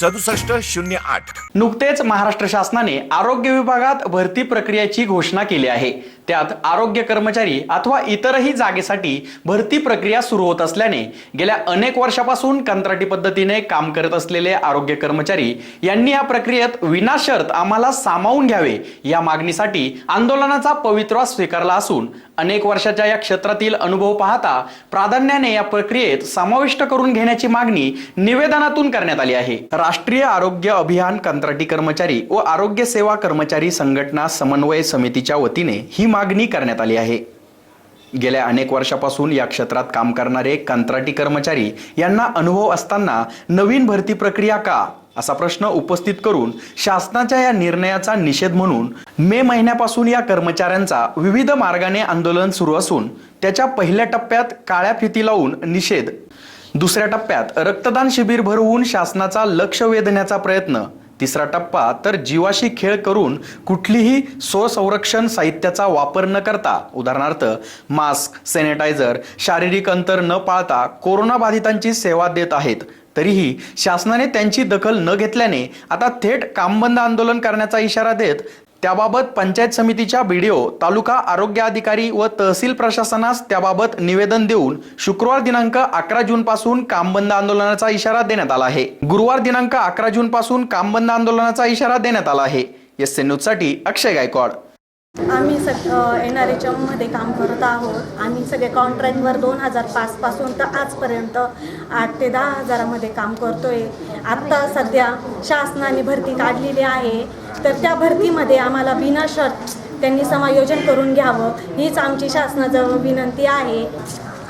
सदुसष्ट शून्य आठ. नुकतेच महाराष्ट्र शासनाने आरोग्य विभागात भरती प्रक्रियेची घोषणा केली आहे. त्यात आरोग्य कर्मचारी अथवा इतरही जागेसाठी भरती प्रक्रिया सुरू होत असल्याने गेल्या अनेक वर्षापासून कंत्राटी पद्धतीने काम करत असलेले आरोग्य कर्मचारी यांनी या प्रक्रियेत विनाशर्त आम्हाला सामावून घ्यावे या मागणीसाठी आंदोलनाचा पवित्रा स्वीकारला असून अनेक वर्षाच्या या क्षेत्रातील अनुभव पाहता प्राधान्याने या प्रक्रियेत समाविष्ट करून घेण्याची मागणी निवेदनातून करण्यात आली आहे. राष्ट्रीय आरोग्य अभियान कंत्राटी कर्मचारी व आरोग्य सेवा कर्मचारी संघटना समन्वय समितीच्या वतीने ही मागणी करण्यात आली आहे. गेल्या अनेक वर्षापासून या क्षेत्रात काम करणारे कंत्राटी कर्मचारी यांना अनुभव असताना नवीन भरती प्रक्रिया का? असा प्रश्न उपस्थित करून शासनाच्या या निर्णयाचा निषेध म्हणून मे महिन्यापासून या कर्मचाऱ्यांचा विविध मार्गाने आंदोलन सुरू असून त्याच्या पहिल्या टप्प्यात काळ्या फिती लावून निषेध दुसऱ्या टप्प्यात रक्तदान शिबिर भरवून शासनाचा लक्ष वेधण्याचा प्रयत्न. तिसरा टप्पा तर जीवाशी खेळ करून कुठलीही स्वसंरक्षण साहित्याचा वापर न करता. उदाहरणार्थ मास्क सॅनिटायझर शारीरिक अंतर न पाळता कोरोना बाधितांची सेवा देत आहेत. तरीही शासनाने त्यांची दखल न घेतल्याने आता थेट कामबंद आंदोलन करण्याचा इशारा देत त्याबाबत पंचायत समितीच्या बीडीओ तालुका आरोग्य अधिकारी व तहसील प्रशासनास त्याबाबत निवेदन देऊन शुक्रवार दिनांक अकरा जून पासून कामबंद आंदोलनाचा इशारा देण्यात आला आहे. गुरुवार दिनांक अकरा जून पासून कामबंद आंदोलनाचा इशारा देण्यात आला आहे. एस एन न्यूजसाठी अक्षय गायकवाड. आम्ही सग एन आर एच एममध्ये काम करत आहोत. आम्ही सगळे कॉन्ट्रॅक्टवर दोन हजार पाचपासून तर आजपर्यंत आठ ते दहा हजारामध्ये काम करतोय. आत्ता सध्या शासनाने भरती काढलेली आहे. तर त्या भरतीमध्ये आम्हाला बिना शर्त त्यांनी समायोजन करून घ्यावं हीच आमची शासनाजवळ विनंती आहे.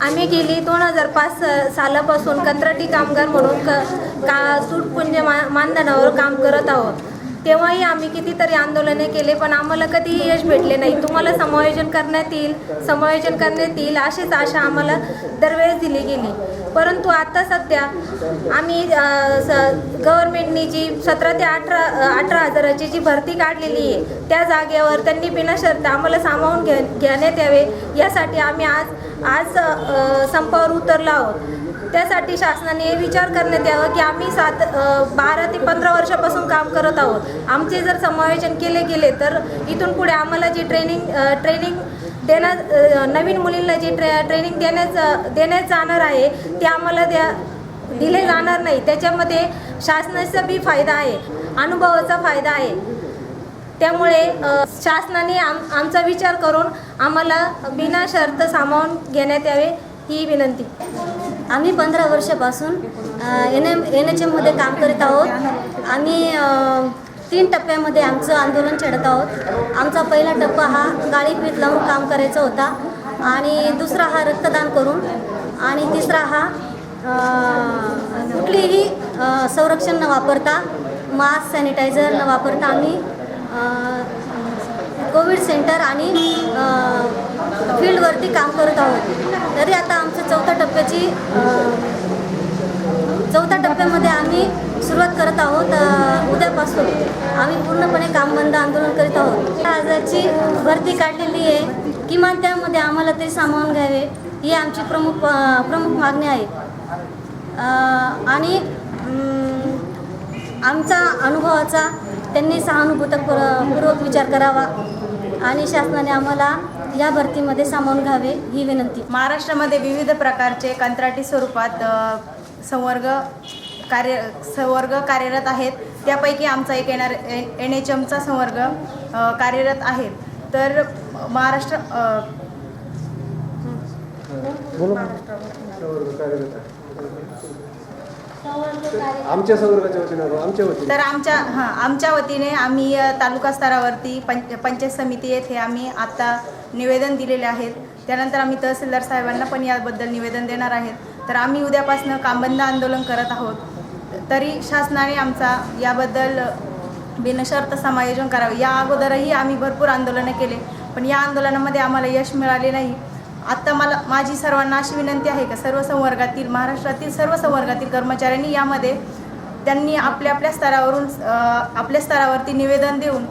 आम्ही गेली दोन हजार पाच सालापासून कंत्राटी कामगार म्हणून क का सूटपुंज मा मानधनावर काम करत आहोत. तेव्हाही आम्ही कितीतरी आंदोलने केले पण आम्हाला कधीही यश भेटले नाही. तुम्हाला समायोजन करण्यात येईल समायोजन करण्यात येईल अशीच आशा आम्हाला दरवेळेस दिली गेली. परंतु आता सध्या आम्ही स गव्हर्मेंटनी जी सतरा ते अठरा अठरा हजाराची जी भरती काढलेली आहे त्या जागेवर त्यांनी बिनशर्त आम्हाला सामावून घे घेण्यात यावे यासाठी आम्ही आज आज संपावर उतरलो आहोत. त्यासाठी शासनाने विचार करण्यात यावं की आम्ही सात बारा ते पंधरा वर्षापासून काम करत आहोत. आमचे जर समायोजन केले गेले तर इथून पुढे आम्हाला जी ट्रेनिंग ट्रेनिंग देण्या नवीन मुलींना जी ट्रे ट्रेनिंग देण्याचं देण्यात जाणार आहे ते आम्हाला द्या दिले जाणार नाही. त्याच्यामध्ये शासनाचा बी फायदा आहे अनुभवाचा फायदा आहे. त्यामुळे शासनाने आम आमचा विचार करून आम्हाला बिना शर्त सामावून घेण्यात यावे ही विनंती. आम्ही पंधरा वर्षापासून एन एम एन एच एममध्ये काम करीत आहोत. आम्ही तीन टप्प्यामध्ये आमचं आंदोलन छेडत आहोत. आमचा पहिला टप्पा हा गाळी पीठ लावून काम करायचा होता आणि दुसरा हा रक्तदान करून आणि तिसरा हा कुठलीही संरक्षण न वापरता मास्क सॅनिटायझर न वापरता आम्ही कोविड सेंटर आणि वरती काम करत आहोत. तरी आता आमच्या चौथ्या टप्प्याची चौथ्या टप्प्यामध्ये आम्ही सुरुवात करत आहोत उद्यापासून. आम्ही पूर्णपणे काम बंद आंदोलन करीत आहोत. आजाची भरती काढलेली आहे. किमान त्यामध्ये आम्हाला ते सामावून घ्यावे ही आमची प्रमुख प्रमुख मागणी आहे. आणि आमचा अनुभवाचा त्यांनी सहानुभूतक पूर्वक विचार करावा. आणि शासनाने आम्हाला या भरतीमध्ये सामावून घ्यावे ही विनंती. महाराष्ट्रामध्ये विविध प्रकारचे कंत्राटी स्वरूपात संवर्ग कार्य संवर्ग कार्यरत आहेत. त्यापैकी आमचा एक येणार एन एच एमचा संवर्ग कार्यरत आहेत तर महाराष्ट्र अ, आमच्या संवर्गाच्या वतीनं आमच्या वतीने. तर आमच्या हां आमच्या वतीने आम्ही तालुका स्तरावरती पंच पंचायत समिती येथे आम्ही आत्ता निवेदन दिलेले आहेत. त्यानंतर आम्ही तहसीलदार साहेबांना पण याबद्दल निवेदन देणार आहेत. तर आम्ही उद्यापासून कामबंद आंदोलन करत आहोत. तरी शासनाने आमचा याबद्दल बिनशर्त समायोजन करावे. या अगोदरही आम्ही भरपूर आंदोलनं केले पण या आंदोलनामध्ये आम्हाला यश मिळाले नाही. आत्ता मला माझी सर्वांना अशी विनंती आहे का सर्व संवर्गातील महाराष्ट्रातील सर्व संवर्गातील कर्मचाऱ्यांनी यामध्ये त्यांनी आपल्या आपल्या स्तरावरून आपल्या स्तरावरती निवेदन देऊन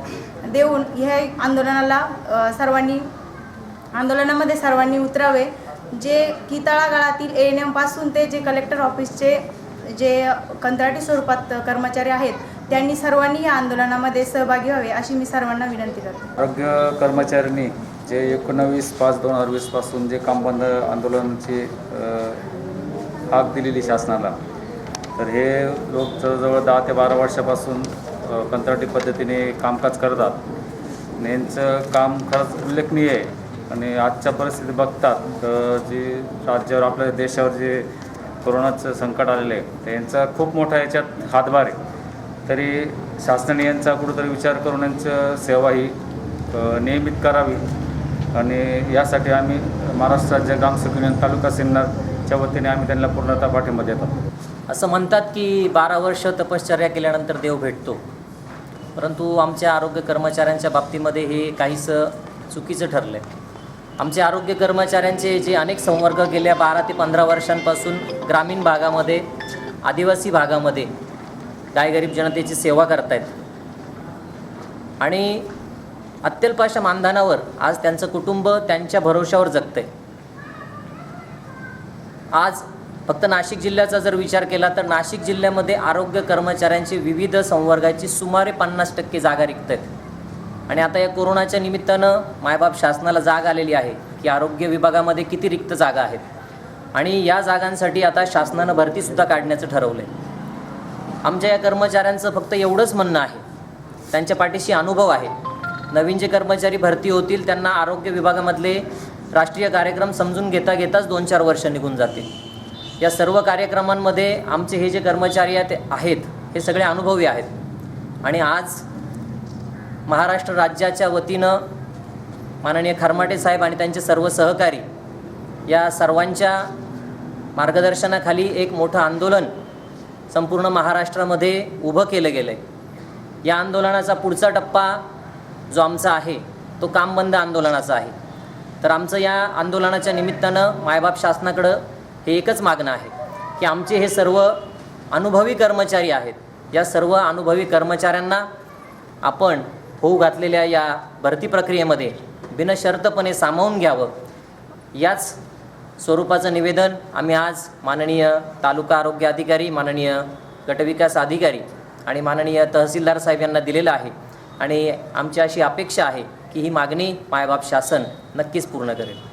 देऊन हे आंदोलनाला सर्वांनी आंदोलनामध्ये सर्वांनी उतरावे. जे की तळागाळातील ए एन एमपासून ते जे कलेक्टर ऑफिसचे जे कंत्राटी स्वरूपात कर्मचारी आहेत त्यांनी सर्वांनी या आंदोलनामध्ये सहभागी व्हावे अशी मी सर्वांना विनंती करते. आरोग्य कर्मचाऱ्यांनी जे एकोणावीस पाच दोन हजार वीसपासून जे काम बंद आंदोलनाची हाक दिलेली शासनाला तर हे लोक जवळजवळ दहा ते बारा वर्षापासून कंत्राटी पद्धतीने कामकाज करतात. आणि यांचं काम खरंच उल्लेखनीय आहे. आणि आजच्या परिस्थिती बघतात तर राज्यावर आपल्या देशावर जे कोरोनाचं संकट आलेलं आहे तर यांचा खूप मोठा याच्यात हातभार आहे. तरी शासनाने यांचा कुठंतरी विचार करून यांचं सेवा ही नियमित करावी. आणि यासाठी आम्ही महाराष्ट्र राज्य ग्राम युनियन तालुका सिन्नरच्या वतीने आम्ही त्यांना पूर्णतः पाठिंबा देतो. असं म्हणतात की बारा वर्ष तपश्चर्या केल्यानंतर देव भेटतो. परंतु आमच्या आरोग्य कर्मचाऱ्यांच्या बाबतीमध्ये हे काहीसं चुकीचं ठरलं आहे आमचे आरोग्य कर्मचाऱ्यांचे जे अनेक संवर्ग गेल्या बारा ते पंधरा वर्षांपासून ग्रामीण भागामध्ये आदिवासी भागामध्ये गायगरीब जनतेची सेवा करतायत. आणि अत्यल्पाशा मानधनावर आज त्यांचं कुटुंब त्यांच्या भरोशावर जगतंय. आज फक्त नाशिक जिल्ह्याचा जर विचार केला तर नाशिक जिल्ह्यामध्ये आरोग्य कर्मचाऱ्यांची विविध संवर्गाची सुमारे पन्नास टक्के जागा रिक्त आहेत आणि आता या कोरोनाच्या निमित्तानं मायबाप शासनाला जाग आलेली आहे की आरोग्य विभागामध्ये किती रिक्त जागा आहेत. आणि या जागांसाठी आता शासनानं भरतीसुद्धा काढण्याचं ठरवलं आहे आमच्या या कर्मचाऱ्यांचं फक्त एवढंच म्हणणं आहे. त्यांच्या पाठीशी अनुभव आहे. नवीन जे कर्मचारी भरती होतील त्यांना आरोग्य विभागामधले राष्ट्रीय कार्यक्रम समजून घेता घेताच दोन चार वर्ष निघून जातील. या सर्व कार्यक्रमांमध्ये आमचे हे जे कर्मचारी आहेत आहेत हे सगळे अनुभवी आहेत. आणि आज महाराष्ट्र राज्याच्या वतीनं माननीय खरमाटे साहेब आणि त्यांचे सर्व सहकारी या सर्वांच्या मार्गदर्शनाखाली एक मोठं आंदोलन संपूर्ण महाराष्ट्रामध्ये उभं केलं गेलं आहे या आंदोलनाचा पुढचा टप्पा जो आमचा आहे तो काम बंद आंदोलनाचा आहे. तर आमचं या आंदोलनाच्या निमित्तानं मायबाप शासनाकडं हे एकच मागणं आहे की आमचे हे सर्व अनुभवी कर्मचारी आहेत या सर्व अनुभवी कर्मचाऱ्यांना आपण होऊ घातलेल्या या भरती प्रक्रियेमध्ये बिनशर्तपणे सामावून घ्यावं. याच स्वरूपाचं निवेदन आम्ही आज माननीय तालुका आरोग्य अधिकारी माननीय गटविकास अधिकारी आणि माननीय तहसीलदार साहेब यांना दिलेलं आहे. आणि आमची अशी अपेक्षा आहे की ही मागणी मायबाप शासन नक्कीच पूर्ण करेल.